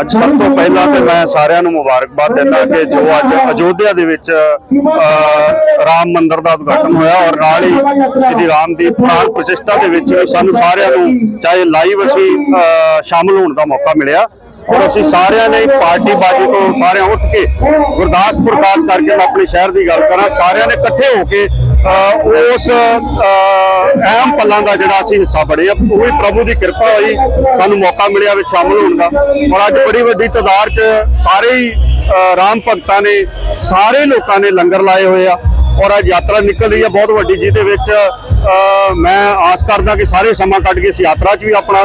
ਅੱਜ ਸਭ ਤੋਂ ਪਹਿਲਾਂ ਤੇ ਮੈਂ ਸਾਰਿਆਂ ਨੂੰ ਮੁਬਾਰਕਬਾਦ ਦਿੰਦਾ ਕਿ ਜੋ ਅੱਜ ਅਯੋਧਿਆ ਦੇ ਵਿੱਚ ਅ, ਰਾਮ ਮੰਦਿਰ ਦਾ ਉਦਘਾਟਨ ਹੋਇਆ ਔਰ ਨਾਲ ਹੀ ਸ੍ਰੀ ਰਾਮ ਦੀ ਪ੍ਰਾਣ ਪ੍ਰਤਿਸ਼ਠਾ ਦੇ ਵਿੱਚ ਸਾਨੂੰ ਸਾਰਿਆਂ ਨੂੰ ਚਾਹੇ ਲਾਈਵ ਅਸੀਂ ਅ, ਸ਼ਾਮਲ ਹੋਣ ਦਾ ਮੌਕਾ ਮਿਲਿਆ। ਔਰ ਅਸੀਂ ਸਾਰਿਆਂ ਨੇ ਪਾਰਟੀ ਬਾਜੀ ਤੋਂ ਸਾਰਿਆਂ ਉੱਠ ਕੇ ਗੁਰਦਾਸਪੁਰ ਖਾਸ ਕਰਕੇ ਮੈਂ ਆਪਣੇ ਸ਼ਹਿਰ ਦੀ ਗੱਲ ਕਰਾਂ ਸਾਰਿਆਂ ਨੇ ਇਕੱਠੇ ਹੋ ਕੇ ਉਸ ਅਹਿਮ ਪਲਾਂ ਦਾ ਜਿਹੜਾ ਅਸੀਂ ਹਿੱਸਾ ਬਣੇ ਆ, ਉਹ ਵੀ ਪ੍ਰਭੂ ਦੀ ਕਿਰਪਾ ਹੋਈ, ਸਾਨੂੰ ਮੌਕਾ ਮਿਲਿਆ ਵਿੱਚ ਸ਼ਾਮਲ ਹੋਣ ਦਾ। ਔਰ ਅੱਜ ਬੜੀ ਵੱਡੀ ਤਾਦਾਦ 'ਚ ਸਾਰੇ ਹੀ ਰਾਮ ਭਗਤਾਂ ਨੇ, ਸਾਰੇ ਲੋਕਾਂ ਨੇ ਲੰਗਰ ਲਾਏ ਹੋਏ ਆ। ਔਰ ਅੱਜ ਯਾਤਰਾ ਨਿਕਲ ਰਹੀ ਹੈ ਬਹੁਤ ਵੱਡੀ, ਜਿਹਦੇ ਵਿੱਚ ਮੈਂ ਆਸ ਕਰਦਾ ਕਿ ਸਾਰੇ ਸਮਾਂ ਕੱਢ ਕੇ ਇਸ ਯਾਤਰਾ 'ਚ ਵੀ ਆਪਣਾ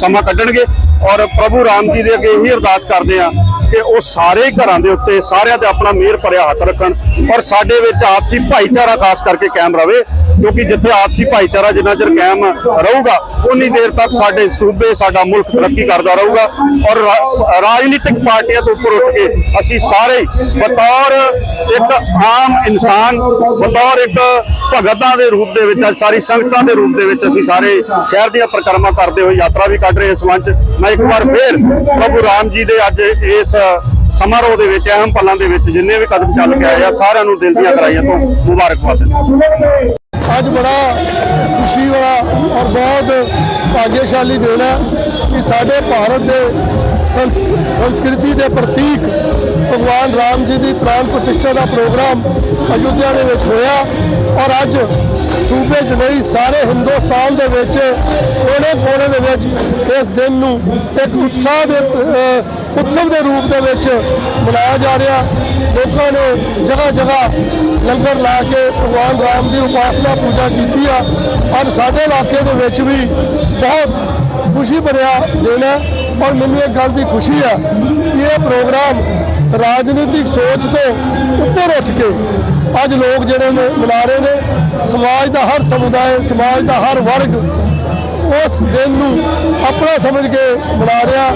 ਸਮਾਂ ਕੱਢਣਗੇ। ਔਰ ਪ੍ਰਭੂ ਰਾਮ ਜੀ ਦੇ ਅੱਗੇ ਇਹੀ ਅਰਦਾਸ ਕਰਦੇ ਆ ਕਿ ਉਹ ਸਾਰੇ ਘਰਾਂ ਦੇ ਉੱਤੇ ਸਾਰਿਆਂ ਤੇ ਆਪਣਾ ਮਿਹਰ ਭਰਿਆ ਹੱਥ ਰੱਖਣ ਔਰ ਸਾਡੇ ਵਿੱਚ ਆਪਸੀ ਭਾਈਚਾਰਾ ਖਾਸ ਕਰਕੇ ਕਾਇਮ ਰਵੇ, ਕਿਉਂਕਿ ਜਿੱਥੇ ਆਪਸੀ ਭਾਈਚਾਰਾ ਜਿੰਨਾ ਚਿਰ ਕਾਇਮ ਰਹੂਗਾ ਉਨੀ ਦੇਰ ਤੱਕ ਸਾਡੇ ਸੂਬੇ, ਸਾਡਾ ਮੁਲਕ ਤਰੱਕੀ ਕਰਦਾ ਰਹੂਗਾ। ਔਰ ਰਾਜਨੀਤਿਕ ਪਾਰਟੀਆਂ ਤੋਂ ਉੱਪਰ ਉੱਠ ਕੇ ਅਸੀਂ ਸਾਰੇ ਬਤੌਰ ਇੱਕ ਆਮ ਇਨਸਾਨ ਬਤੌਰ ਇੱਕ ਭਗਤਾਂ ਦੇ ਰੂਪ ਦੇ ਵਿੱਚ, ਅੱਜ ਸਾਰੀ ਸੰਗਤਾਂ ਦੇ ਰੂਪ ਦੇ ਵਿੱਚ ਅਸੀਂ ਸਾਰੇ ਸ਼ਹਿਰ ਦੀਆਂ ਪਰਿਕਰਮਾ ਕਰਦੇ ਹੋਏ ਯਾਤਰਾ ਵੀ ਕੱਢ ਰਹੇ ਇਸ ਮੰਚ ਮੈਂ ਇੱਕ ਵਾਰ ਫੇਰ ਪ੍ਰਭੂ ਰਾਮ ਜੀ ਦੇ ਅੱਜ ਇਸ ਸਮਾਰੋਹ ਦੇ ਵਿੱਚ, ਅਹਿਮ ਪਲਾਂ ਦੇ ਵਿੱਚ ਜਿੰਨੇ ਵੀ ਕਦਮ ਚੱਲ ਕੇ ਆਏ ਆ, ਸਾਰਿਆਂ ਨੂੰ ਦਿਲ ਦੀਆਂ ਕਰਾਈਆਂ ਤੋਂ ਮੁਬਾਰਕਬਾਦ ਦਿੰਦਾ ਅੱਜ ਬੜਾ ਖੁਸ਼ੀ ਵਾਲਾ ਔਰ ਬਹੁਤ ਭਾਗਿਆਸ਼ਾਲੀ ਦਿਨ ਹੈ ਕਿ ਸਾਡੇ ਭਾਰਤ ਦੇ ਸੰਸਕ੍ਰਿਤੀ ਦੇ ਪ੍ਰਤੀਕ ਭਗਵਾਨ ਰਾਮ ਜੀ ਦੀ ਪ੍ਰਾਣ ਪ੍ਰਤਿਸ਼ਠਾ ਦਾ ਪ੍ਰੋਗਰਾਮ ਅਯੁੱਧਿਆ ਦੇ ਵਿੱਚ ਹੋਇਆ ਔਰ ਅੱਜ ਸੂਬੇ 'ਚ ਨਹੀਂ, ਸਾਰੇ ਹਿੰਦੁਸਤਾਨ ਦੇ ਵਿੱਚ ਕੋਨੇ ਕੋਨੇ ਦੇ ਵਿੱਚ ਇਸ ਦਿਨ ਨੂੰ ਇੱਕ ਉਤਸ਼ਾਹ ਦੇ ਉਤਸਵ ਦੇ ਰੂਪ ਦੇ ਵਿੱਚ ਮਨਾਇਆ ਜਾ ਰਿਹਾ। ਲੋਕਾਂ ਨੇ ਜਗ੍ਹਾ ਜਗ੍ਹਾ ਲੰਗਰ ਲਾ ਕੇ ਭਗਵਾਨ ਰਾਮ ਦੀ ਉਪਾਸਨਾ ਪੂਜਾ ਕੀਤੀ ਆ। ਔਰ ਸਾਡੇ ਇਲਾਕੇ ਦੇ ਵਿੱਚ ਵੀ ਬਹੁਤ ਖੁਸ਼ੀ ਭਰਿਆ ਦਿਨ ਹੈ ਔਰ ਮੈਨੂੰ ਇੱਕ ਗੱਲ ਦੀ ਖੁਸ਼ੀ ਆ ਕਿ ਇਹ ਪ੍ਰੋਗਰਾਮ ਰਾਜਨੀਤਿਕ ਸੋਚ ਤੋਂ ਉੱਪਰ ਉੱਠ ਕੇ ਅੱਜ ਲੋਕ ਜਿਹੜੇ ਨੇ ਮਨਾ ਰਹੇ ਨੇ, ਸਮਾਜ ਦਾ ਹਰ ਸਮੁਦਾਇ, ਸਮਾਜ ਦਾ ਹਰ ਵਰਗ ਉਸ ਦਿਨ ਨੂੰ ਆਪਣਾ ਸਮਝ ਕੇ ਮਨਾ ਰਿਹਾ।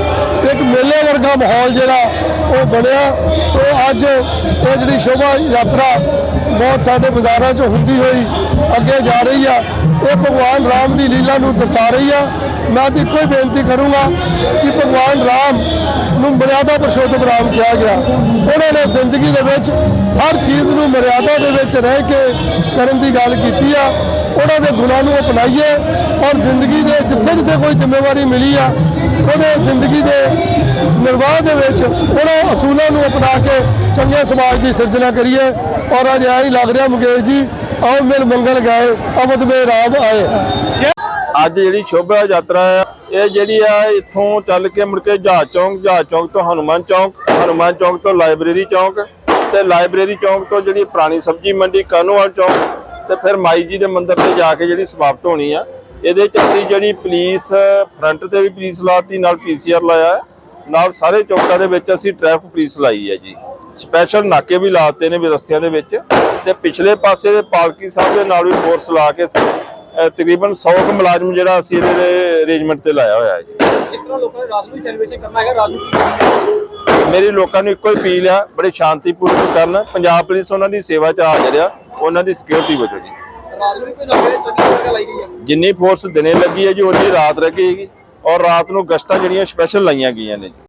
ਇੱਕ ਮੇਲੇ ਵਰਗਾ ਮਾਹੌਲ ਜਿਹੜਾ ਉਹ ਬਣਿਆ। ਸੋ ਅੱਜ ਇਹ ਜਿਹੜੀ ਸ਼ੋਭਾ ਯਾਤਰਾ ਬਹੁਤ ਸਾਡੇ ਬਾਜ਼ਾਰਾਂ 'ਚ ਹੁੰਦੀ ਹੋਈ ਅੱਗੇ ਜਾ ਰਹੀ ਆ। ਇਹ ਭਗਵਾਨ ਰਾਮ ਦੀ ਲੀਲਾ ਨੂੰ ਦਰਸਾ ਰਹੀ ਆ। ਮੈਂ ਤਾਂ ਇੱਕੋ ਹੀ ਬੇਨਤੀ ਕਰੂੰਗਾ ਕਿ ਭਗਵਾਨ ਰਾਮ ਨੂੰ ਮਰਿਆਦਾ ਪੁਰਸ਼ੋਤਮ ਰਾਮ ਕਿਹਾ ਗਿਆ। ਉਹਨਾਂ ਨੇ ਜ਼ਿੰਦਗੀ ਦੇ ਵਿੱਚ ਹਰ ਚੀਜ਼ ਨੂੰ ਮਰਿਆਦਾ ਦੇ ਵਿੱਚ ਰਹਿ ਕੇ ਕਰਨ ਦੀ ਗੱਲ ਕੀਤੀ ਆ। ਉਹਨਾਂ ਦੇ ਗੁਣਾਂ ਨੂੰ ਅਪਣਾਈਏ ਔਰ ਜ਼ਿੰਦਗੀ ਦੇ ਜਿੱਥੇ ਜਿੱਥੇ ਕੋਈ ਜ਼ਿੰਮੇਵਾਰੀ ਮਿਲੀ ਆ, ਉਹਦੇ ਜ਼ਿੰਦਗੀ ਦੇ ਨਿਰਵਾਹ ਦੇ ਵਿੱਚ ਉਹਨਾਂ ਅਸੂਲਾਂ ਨੂੰ ਅਪਣਾ ਕੇ ਚੰਗੇ ਸਮਾਜ ਦੀ ਸਿਰਜਣਾ ਕਰੀਏ। ਔਰ ਅੱਜ ਆਈ ਲੱਗ ਰਿਹਾ ਮੁਕੇਸ਼ ਜੀ ਆਓ ਮਿਲ ਮੰਗਲ ਗਾਏ ਅਵਧ ਮੇ ਰਾਮ ਆਏ। ਅੱਜ ਜਿਹੜੀ ਸ਼ੋਭਾ ਯਾਤਰਾ ਹੈ ਇਹ ਜਿਹੜੀ ਆ ਇੱਥੋਂ ਚੱਲ ਕੇ ਮੁੜ ਕੇ ਜਹਾਜ਼ ਚੌਂਕ ਜਹਾਜ਼ ਚੌਂਕ ਤੋਂ ਹਨੂਮਾਨ ਚੌਂਕ ਹਨੂਮਾਨ ਚੌਂਕ ਤੋਂ ਲਾਇਬ੍ਰੇਰੀ ਚੌਂਕ ਤੇ ਲਾਇਬ੍ਰੇਰੀ ਚੌਂਕ ਤੋਂ ਜਿਹੜੀ ਪੁਰਾਣੀ ਸਬਜ਼ੀ ਮੰਡੀ, ਕਾਨੂੰਵਾਲ ਚੌਂਕ ਤੇ ਫਿਰ ਮਾਈ ਜੀ ਦੇ ਮੰਦਿਰ ਤੇ ਜਾ ਕੇ ਜਿਹੜੀ ਸਮਾਪਤ ਹੋਣੀ ਆ। ਇਹਦੇ ਚ ਅਸੀਂ ਜਿਹੜੀ ਪੁਲਿਸ ਫਰੰਟ ਤੇ ਵੀ ਪੁਲਿਸ ਲਾਤੀ, ਨਾਲ ਪੀਸੀਆਰ ਲਾਇਆ। ਨਾਲ ਸਾਰੇ ਚੌਕਾਂ ਦੇ ਵਿੱਚ ਅਸੀਂ ਟ੍ਰੈਫਿਕ ਪੁਲਿਸ ਲਾਈ ਹੈ ਜੀ। ਸਪੈਸ਼ਲ ਨਾਕੇ ਵੀ ਲਾਤੇ ਨੇ ਵੀ ਰਸਤਿਆਂ ਦੇ ਵਿੱਚ ਤੇ ਪਿਛਲੇ ਪਾਸੇ ਦੇ ਪਾਲਕੀ ਸਾਹਿਬ ਦੇ ਨਾਲ ਵੀ ਫੋਰਸ ਲਾ ਕੇ ਤਕਰੀਬਨ 100 ਕੁ ਮੁਲਾਜ਼ਮ ਜਿਹੜਾ ਅਸੀਂ ਇਹਦੇ ਅਰੇਂਜਮੈਂਟ ਤੇ ਲਾਇਆ ਹੋਇਆ ਹੈ ਜੀ। ਜਿਸ ਤਰ੍ਹਾਂ ਲੋਕਾਂ ਨੇ ਰਾਤ ਨੂੰ ਸੈਲੀਬ੍ਰੇਸ਼ਨ ਕਰਨਾ ਹੈਗਾ ਰਾਤ ਨੂੰ ਮੇਰੀ ਲੋਕਾਂ ਨੂੰ ਇੱਕੋ ਹੀ ਅਪੀਲ ਆ ਬੜੇ ਸ਼ਾਂਤੀਪੂਰਵਕ ਕਰਨ ਪੰਜਾਬ ਪੁਲਿਸ ਉਹਨਾਂ ਦੀ ਸੇਵਾ 'ਚ ਹਾਜ਼ਰ ਆ ਉਹਨਾਂ ਦੀ ਸਿਕਿਉਰਿਟੀ ਵਜੋਂ ਜੀ। ਰਾਤ ਨੂੰ ਵੀ ਕੋਈ ਨਵੇਂ ਜਗ੍ਹਾ ਲਾਈ ਗਈ ਹੈ ਜਿੰਨੀ ਫੋਰਸ ਦਿਨੇ ਲੱਗੀ ਹੈ ਜੀ ਉਨੀ ਰਾਤ ਲੱਗੇਗੀ ਔਰ ਰਾਤ ਨੂੰ ਗਸ਼ਤਾਂ ਜਿਹੜੀਆਂ ਸਪੈਸ਼ਲ ਲਾਈਆਂ ਗਈਆਂ ਨੇ ਜੀ।